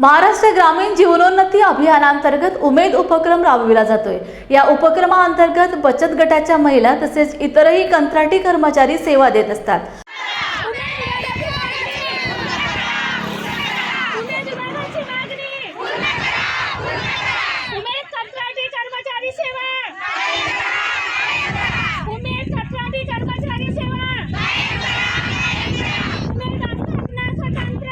महाराष्ट्र ग्रामीण जीवनोन्नती अभियानांतर्गत उमेद उपक्रम राबविला जातोय. या उपक्रमाअंतर्गत बचत गटाच्या महिला तसेच इतरही कंत्राटी कर्मचारी सेवा देत असतात उमेद विभागाची मागणी उमेद कंत्राटी कर्मचारी सेवा उमेद कंत्राटी कर्मचारी सेवा उमेद आस्थापना स्वतंत्र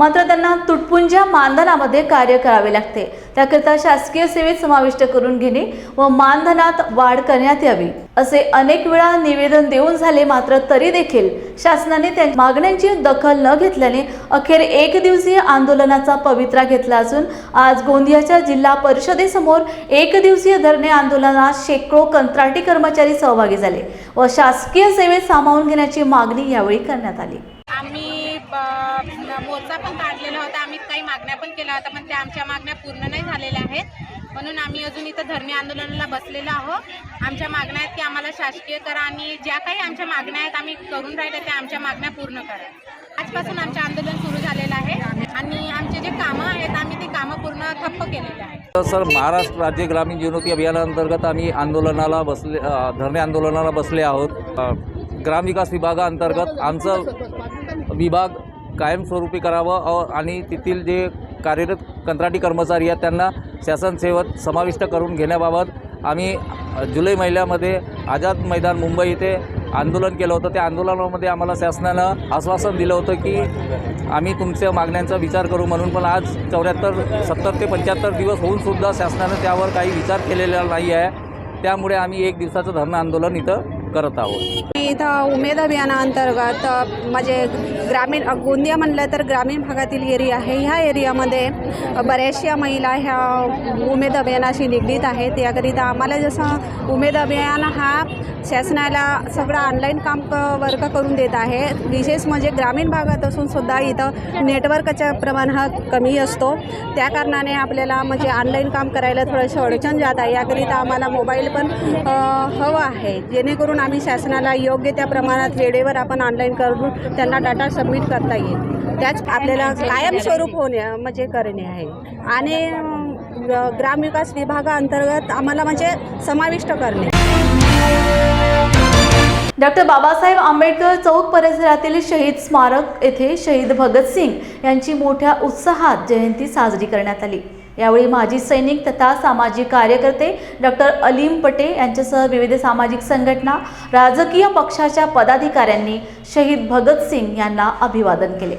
मात्र त्यांना तुटपुंज्या मानधनामध्ये कार्य करावे लागते. त्याकरिता शासकीय सेवेत समाविष्ट करून घेणे व मानधनात वाढ करण्यात यावी असे अनेक वेळा निवेदन देऊन झाले मात्र तरी देखील शासनाने त्या मागण्यांची दखल न घेतल्याने अखेर एक दिवसीय आंदोलनाचा पवित्रा घेतला असून आज गोंदियाच्या जिल्हा परिषदेसमोर एक दिवसीय धरणे आंदोलनात शेकडो कंत्राटी कर्मचारी सहभागी झाले व शासकीय सेवेत सामावून घेण्याची मागणी यावेळी करण्यात आली. आम्ही मोर्चा पण काढलेला होता. आम्ही काही मागण्या पण केल्या होत्या पण त्या आमच्या मागण्या पूर्ण नाही झालेल्या आहेत. म्हणून आम्ही अजून इथं धरणे आंदोलनाला बसलेलो आहोत. आमच्या मागण्या आहेत की आम्हाला शासकीय करा आणि ज्या काही आमच्या मागण्या आहेत आम्ही करून राहिल्या त्या आमच्या मागण्या पूर्ण करा. आजपासून आमचं आंदोलन सुरू झालेलं आहे आणि आमचे जे कामं आहेत आम्ही ते कामं पूर्ण ठप्प केलेले आहेत. तर सर महाराष्ट्र राज्य ग्रामीण जीवनोती अभियानाअंतर्गत आम्ही आंदोलनाला बसले धरणे आंदोलनाला बसले आहोत. ग्रामविकास विभागाअंतर्गत आमचं विभाग कायमस्वरूपी करावं आणि तेथील जे कार्यरत कंत्राटी कर्मचारी आहेत त्यांना शासन सेवेत समाविष्ट करून घेण्याबाबत आम्ही जुलै महिन्यामध्ये आझाद मैदान मुंबई इथे आंदोलन केलं होतं. त्या आंदोलनामध्ये आम्हाला शासनानं आश्वासन दिलं होतं की आम्ही तुमच्या मागण्यांचा विचार करू म्हणून पण आज चौऱ्याहत्तर सत्तर ते पंच्याहत्तर दिवस होऊनसुद्धा शासनानं त्यावर काही विचार केलेला नाही आहे त्यामुळे आम्ही एक दिवसाचं धरणं आंदोलन इथं करत आहोत. मी इथं उमेद अभियानाअंतर्गत म्हणजे ग्रामीण गोंदिया म्हणलं तर ग्रामीण भागातील एरिया आहे. ह्या एरियामध्ये बऱ्याचशा महिला ह्या उमेद अभियानाशी निगडीत आहेत. याकरिता आम्हाला जसं उमेद अभियान हा शासनाला सगळं ऑनलाईन काम क वर्क करून देत आहे. विशेष म्हणजे ग्रामीण भागात असून सुद्धा इथं नेटवर्कचा प्रमाण हा कमी असतो. त्या कारणाने आपल्याला म्हणजे ऑनलाईन काम करायला थोडंसं अडचण जात आहे. याकरिता आम्हाला मोबाईल पण हवं आहे. जेणेकरून आम्ही शासनाला योग्य त्या प्रमाणात वेळेवर आपण ऑनलाईन करून त्यांना डाटा सबमिट करता येईल. त्याच आपल्याला कायमस्वरूप होणे म्हणजे करणे आहे. आणि ग्रामविकास विभागाअंतर्गत आम्हाला म्हणजे समाविष्ट करणे. डॉक्टर बाबासाहेब आंबेडकर चौक परिसरातील शहीद स्मारक येथे शहीद भगतसिंग यांची मोठ्या उत्साहात जयंती साजरी करण्यात आली. यावेळी माजी सैनिक तथा सामाजिक कार्यकर्ते डॉक्टर अलीम पटे यांच्यासह विविध सामाजिक संघटना राजकीय पक्षाच्या पदाधिकाऱ्यांनी शहीद भगतसिंग यांना अभिवादन केले.